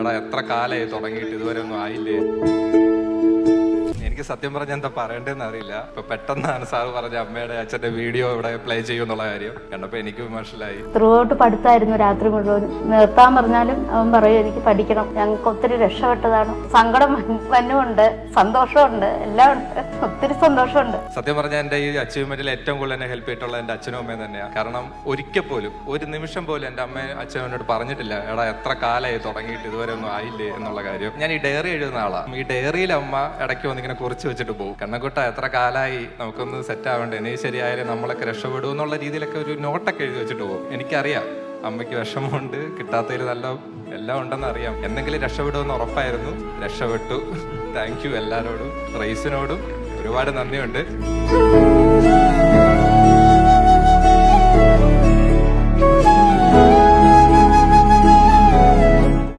എടാ എത്ര കാലമായി തുടങ്ങിയിട്ട് ഇതുവരെ ഒന്നും ആയില്ലേ? സത്യം പറഞ്ഞ എന്താ പറയണ്ടെന്ന് അറിയില്ല. ഇപ്പൊ പെട്ടെന്നാണ് സാർ പറഞ്ഞ അമ്മയുടെ അച്ഛന്റെ വീഡിയോ ഇവിടെ പ്ലേ ചെയ്യുന്നുള്ള കാര്യം. കണ്ടപ്പോ എനിക്ക് വിമർശനായി ത്രൂ ഔട്ട് പഠിത്തമായിരുന്നു രാത്രി മുഴുവൻ. നിർത്താൻ പറഞ്ഞാലും അവൻ പറയും എനിക്ക് പഠിക്കണം. ഞങ്ങൾക്ക് ഒത്തിരി രക്ഷപ്പെട്ടതാണ്. സങ്കടം വന്നുണ്ട് സന്തോഷമുണ്ട്. എല്ലാം ഉണ്ട്. ഒത്തിരി സന്തോഷമുണ്ട്. സത്യം പറഞ്ഞാൽ എന്റെ ഈ അച്ചീവ്മെന്റിൽ ഏറ്റവും കൂടുതൽ എന്നെ ഹെൽപ്പ് ചെയ്തിട്ടുള്ള എന്റെ അച്ഛനും അമ്മയും തന്നെയാണ് കാരണം ഒരിക്കൽ പോലും ഒരു നിമിഷം പോലും എന്റെ അമ്മ അച്ഛനും എന്നോട് പറഞ്ഞിട്ടില്ല എടാ എത്ര കാലമായി തുടങ്ങിയിട്ട് ഇതുവരെ ഒന്നും ആയില്ലേ? എന്നുള്ള കാര്യം. ഞാൻ ഈ ഡയറി എഴുതുന്ന ആളാണ് ഈ ഡയറിയിൽ അമ്മ ഇടയ്ക്ക് വന്നിങ്ങനെ കുറിച്ച് വെച്ചിട്ട് പോകും കണ്ണക്കുട്ട എത്ര കാലമായി നമുക്കൊന്ന് സെറ്റ് ആവണ്ടേ? ഇനി ശരിയായാലും നമ്മളൊക്കെ രക്ഷപ്പെടും എന്നുള്ള രീതിയിലൊക്കെ ഒരു നോട്ടൊക്കെ എഴുതി വെച്ചിട്ട് പോകും എനിക്കറിയാം. അമ്മയ്ക്ക് വിഷമമുണ്ട്. കിട്ടാത്തതിൽ നല്ല എല്ലാം ഉണ്ടെന്ന് അറിയാം. എന്തെങ്കിലും രക്ഷപ്പെടുമെന്ന് ഉറപ്പായിരുന്നു. രക്ഷപ്പെട്ടു. താങ്ക് യു എല്ലാവരോടും റൈസിനോടും ഒരുപാട് നന്ദിയുണ്ട്.